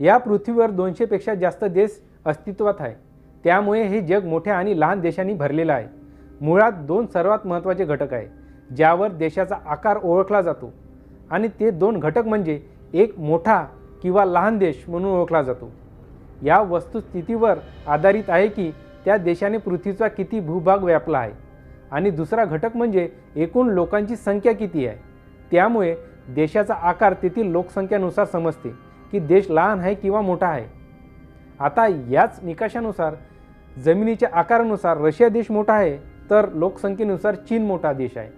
या पृथ्वीवर दोनशेपेक्षा जास्त देश अस्तित्वात आहे. त्यामुळे हे जग मोठ्या आणि लहान देशांनी भरलेलं आहे. मुळात दोन सर्वात महत्त्वाचे घटक आहे ज्यावर देशाचा आकार ओळखला जातो. आणि ते दोन घटक म्हणजे एक मोठा किंवा लहान देश म्हणून ओळखला जातो. या वस्तुस्थितीवर आधारित आहे की त्या देशाने पृथ्वीचा किती भूभाग व्यापला आहे. आणि दुसरा घटक म्हणजे एकूण लोकांची संख्या किती आहे. त्यामुळे देशाचा आकार तेथील लोकसंख्यानुसार समजते. की देश लहान आहे किंवा मोठा आहे. आता याच निकषानुसार जमिनीच्या आकारानुसार रशिया देश मोठा आहे तर लोकसंख्येनुसार चीन मोठा देश आहे.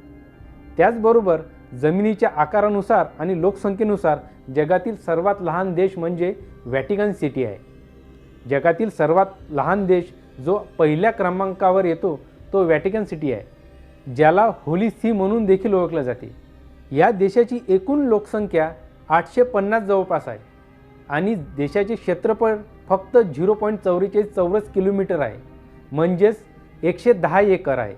त्याचबरोबर जमिनीच्या आकारानुसार आणि लोकसंख्येनुसार जगातील सर्वात लहान देश म्हणजे व्हॅटिकन सिटी आहे. जगातील सर्वात लहान देश जो पहिल्या क्रमांकावर येतो तो व्हॅटिकन सिटी आहे ज्याला होली सी म्हणून देखील ओळखलं जाते. या देशाची एकूण लोकसंख्या आठशे पन्नास जवळपास आहे. आणि देशाचे क्षेत्रफळ फक्त झिरो पॉईंट चौवेचाळीस चौरस किलोमीटर आहे. म्हणजेच एकशे दहा एकर आहे.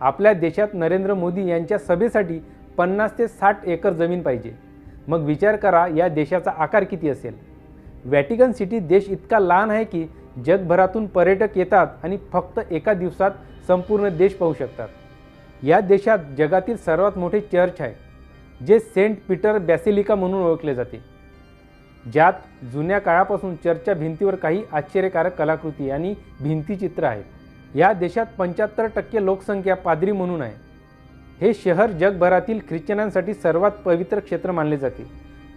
आपल्या देशात नरेंद्र मोदी यांच्या सभेसाठी पन्नास ते साठ एकर जमीन पाहिजे. मग विचार करा या देशाचा आकार किती असेल? व्हॅटिकन सिटी देश इतका लहान आहे की जगभरातून पर्यटक येतात आणि फक्त एका दिवसात संपूर्ण देश पाहू शकतात. या देशात जगातील सर्वात मोठे चर्च आहे जे सेंट पीटर बॅसिलिका म्हणून ओळखले जाते. ज्यात जुन्या काळापासून चर्चच्या भिंतीवर काही आश्चर्यकारक कलाकृती आणि भिंतीचित्र आहेत. या देशात पंच्याहत्तर टक्के लोकसंख्या पादरी म्हणून आहे. हे शहर जगभरातील ख्रिश्चनांसाठी सर्वात पवित्र क्षेत्र मानले जाते.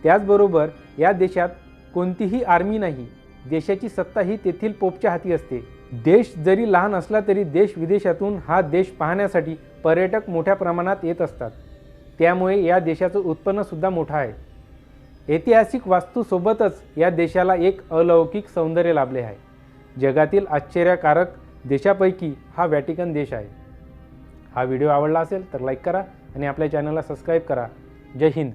त्याचबरोबर या देशात कोणतीही आर्मी नाही देशाची सत्ता ही तेथील पोपच्या हाती असते. देश जरी लहान असला तरी देश विदेशातून हा देश पाहण्यासाठी पर्यटक मोठ्या प्रमाणात येत असतात. त्यामुळे या देशाचं उत्पन्नसुद्धा मोठं आहे. ऐतिहासिक वास्तूसोबतच या देशाला एक अलौकिक सौंदर्य लाभले आहे. जगातील आश्चर्यकारक देशापैकी हा व्हॅटिकन देश आहे. हा व्हिडिओ आवडला असेल तर लाईक करा आणि आपल्या चॅनलला सबस्क्राईब करा. जय हिंद.